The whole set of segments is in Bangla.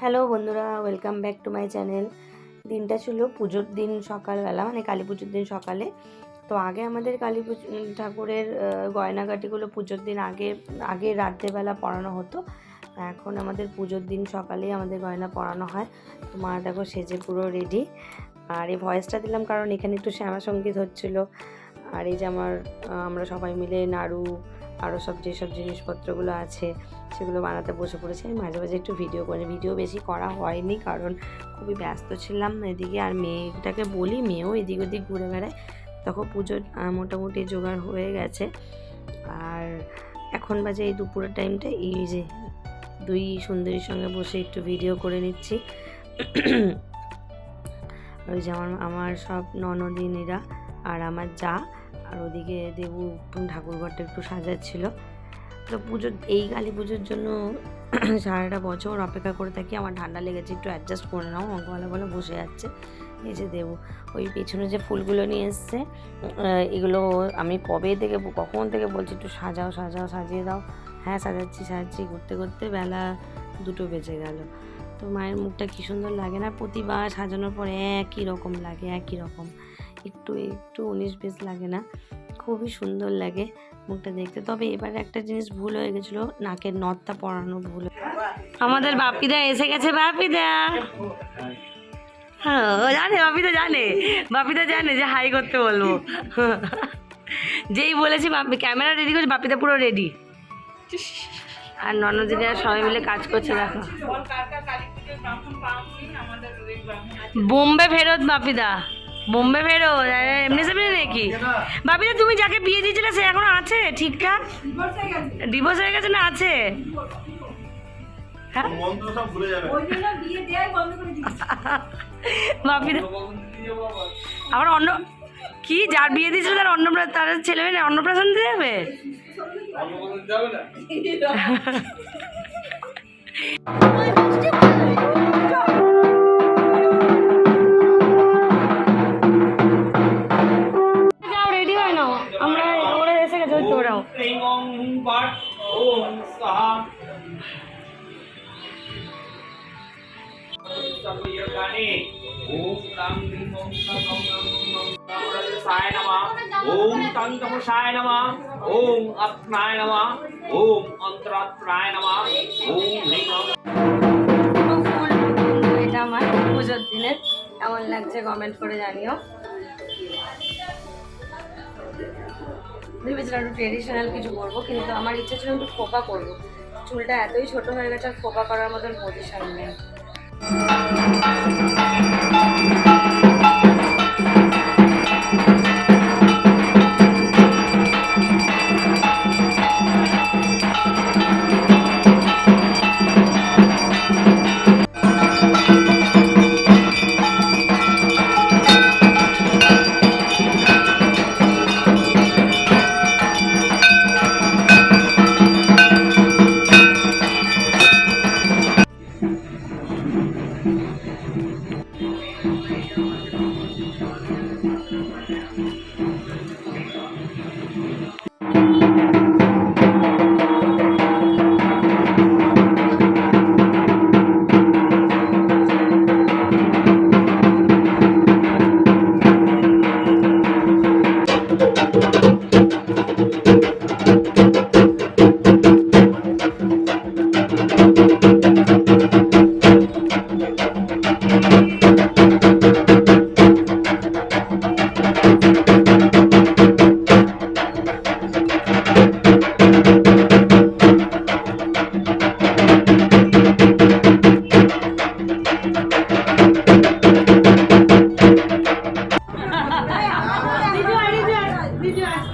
হ্যালো বন্ধুরা welcome back to my channel দিনটা ছিল পুজোর দিন সকালবেলা মানে কালী পুজোর দিন সকালে। তো আগে আমাদের কালী পুজো ঠাকুরের গয়নাগাটিগুলো পুজোর দিন আগে আগে রাত্রেবেলা পড়ানো হতো। এখন আমাদের পুজোর দিন সকালেই আমাদের গয়না পড়ানো হয়। তো মা দেখো সেজে পুরো রেডি আর এই ভয়েসটা দিলাম কারণ এখানে একটু শ্যামা সংগীত হচ্ছিল। আর এই যে আমার আমরা সবাই মিলে নাড়ু আরও সব যেসব জিনিসপত্রগুলো আছে, সেগুলো বানাতে বসে পড়েছি। আমি মাঝে মাঝে একটু ভিডিও করি ভিডিও বেশি করা হয়নি কারণ খুবই ব্যস্ত ছিলাম এদিকে। আর মেয়েটাকে বলি, মেয়েও এদিক ওদিক ঘুরে বেড়ায়। তখন পুজোর মোটামুটি জোগাড় হয়ে গেছে। আর এখন বাজে এই দুপুরের টাইমটা এই যে দুই সুন্দরীর সঙ্গে বসে একটু ভিডিও করে নিচ্ছি। ওই যে আমার আমার সব ননদিনীরা আর আমার যা। আর ওদিকে দেবু ঠাকুরঘরটা একটু সাজাচ্ছিল। তো পুজোর, এই কালী পুজোর জন্য সারাটা বছর অপেক্ষা করে থাকি। আমার ঠান্ডা লেগেছে, একটু অ্যাডজাস্ট করে নাও গলা গলা বসে যাচ্ছে। এই যে দেবু, ওই পেছনে যে ফুলগুলো নিয়ে এসছে এগুলো আমি কবে থেকে, কখন থেকে বলছি, একটু সাজাও সাজাও, সাজিয়ে দাও। হ্যাঁ সাজাচ্ছি সাজাচ্ছি করতে করতে বেলা দুটো বেজে গেল। তো মায়ের মুখটা কী সুন্দর লাগে না? প্রতিবার সাজানোর পরে একই রকম লাগে, একই রকম। একটু একটু উনিশ বিশ লাগে না। খুবই সুন্দর লাগে মুখটা দেখতে। তবে এবারে একটা জিনিস ভুল হয়ে গেছিল, নাকের নথটা পরানো ভুল। আমাদের বাপিদা এসে গেছে, বাপিদা। হ্যাঁ ও জানে, বাপিদা জানে। বাপিদা জানে যে হাই করতে বলব। যেই বলেছি ক্যামেরা রেডি করছে, বাপিদা পুরো রেডি আর ননদিনীরা সবাই মিলে কাজ করছে, দেখো। বোম্বে ফেরত, বাপিদা। বোম্বে আরে, এমনি সেমনি নাকি? বাপিদা তুমি যাকে বিয়ে দিয়েছিলে সে এখনও আছে? ঠিকঠাক? ডিভোর্স হয়ে গেছে না আছে? হ্যাঁ? যাবে আবার অন্ন কি যার বিয়ে দিয়েছিল তার অন্ন তার ছেলে মেয়ে অন্নপ্রাশন দিতে যাবে? যাও ওরাও ওম তাং দিং ওম তাং ওম ওম সায় নমঃ। ওম তমসায় নমঃ ওম আত্মায় নমঃ। ওম অন্তরাত্মায় নমঃ। ওম এটা আমার পুজোর দিনের কেমন লাগছে কমেন্ট করে জানিও। ভেবেছিলাম একটু ট্রেডিশনাল কিছু করব, কিন্তু আমার ইচ্ছা ছিল একটু ফোপা করব। চুলটা এতই ছোট হয়ে গেছে আর ফোপা করার মতন পজিশন নেই।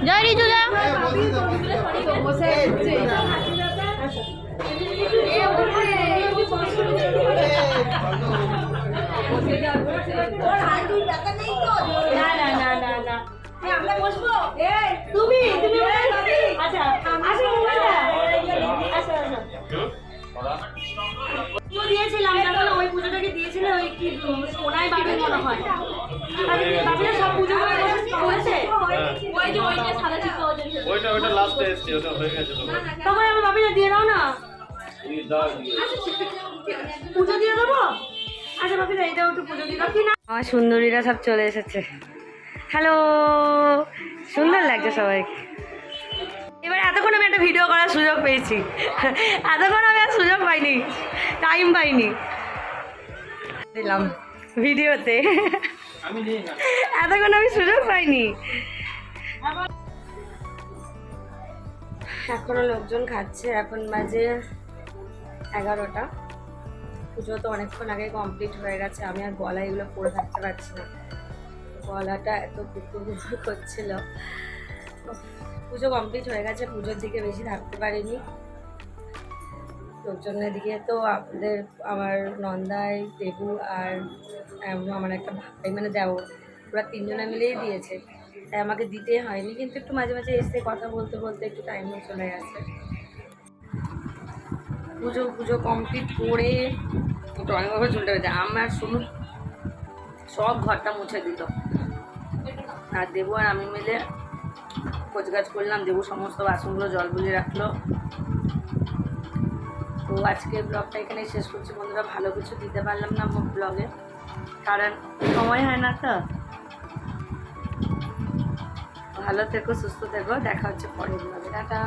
જય રીજુ જા তুমি তুমি আচ্ছা আসো আসো আসো দিয়েছিলাম তারপরে ওই পুজোটাকে দিয়েছিলে ওই কি বাবি মনে হয়। বাবিরা সব পুজো করে ওই যে ওই যে সাদা চিত্র ওইটা ওইটা লাস্টে এসছে ওটা হয়ে গেছে তখন আমার দিয়ে দাও না। পুজো দিয়ে দেবো? আচ্ছা বাকি এইটাও একটু পুজো দিয়ে দাও। কি না? আমার সুন্দরীরা সব চলে এসেছে। হ্যালো। সুন্দর লাগছে সবাইকে এবার এতক্ষণ আমি একটা ভিডিও করার সুযোগ পেয়েছি। এতক্ষণ আমি আর সুযোগ পাইনি। টাইম পাইনি। দিলাম ভিডিওতে এতক্ষণ আমি সুযোগ পাইনি। এখনও লোকজন খাচ্ছে, এখন বাজে এগারোটা। পুজো তো অনেকক্ষণ আগে কমপ্লিট হয়ে গেছে, আমি আর গলা এগুলো পরে থাকতে পারছি না। গলাটা এত কুকুর কুকুর করছিল পুজো কমপ্লিট হয়ে গেছে পুজোর দিকে বেশি থাকতে পারিনি। লোকজনের দিকে তো আমাদের আমার নন্দাই দেবু আর আম, আমার একটা ভাই মানে দেও ওরা তিনজনে মিলেই দিয়েছে। তাই আমাকে দিতে হয়নি কিন্তু একটু মাঝে মাঝে এসে কথা বলতে বলতে একটু টাইমও চলে গেছে। পুজো পুজো কমপ্লিট করে একটু অনেকভাবে চলতে হয়েছে আমার শুনু সব ঘরটা মুছে দিত। আর দেবু আর আমি মিলে কোচগাছ করলাম, দেবু সমস্ত বাসনগুলো জল বুলিয়ে রাখল। তো আজকে ব্লগটা এখানে শেষ করছি। বন্ধুরা, ভালো কিছু দিতে পারলাম না ব্লগে, কারণ সময় হয় না তো। ভালো থেকো, সুস্থ থেকো, দেখা হচ্ছে পরের ব্লগে। টাটা।